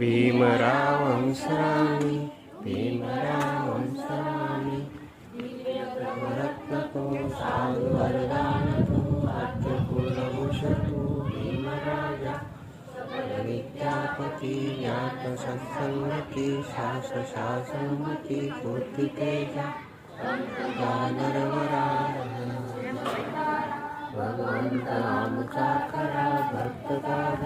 भीमरावं स्मरामि भीमरावं स्मरामि रत्नकोशालवरदानतो अर्थकुलभूषतो भीमराजा विद्यापति ज्ञातसत्सङ्गति शासशासनमति पूर्तितेजा दानरवरा ಸಂತಾಮುಚಾಕರ ಭಕ್ತಗಾರ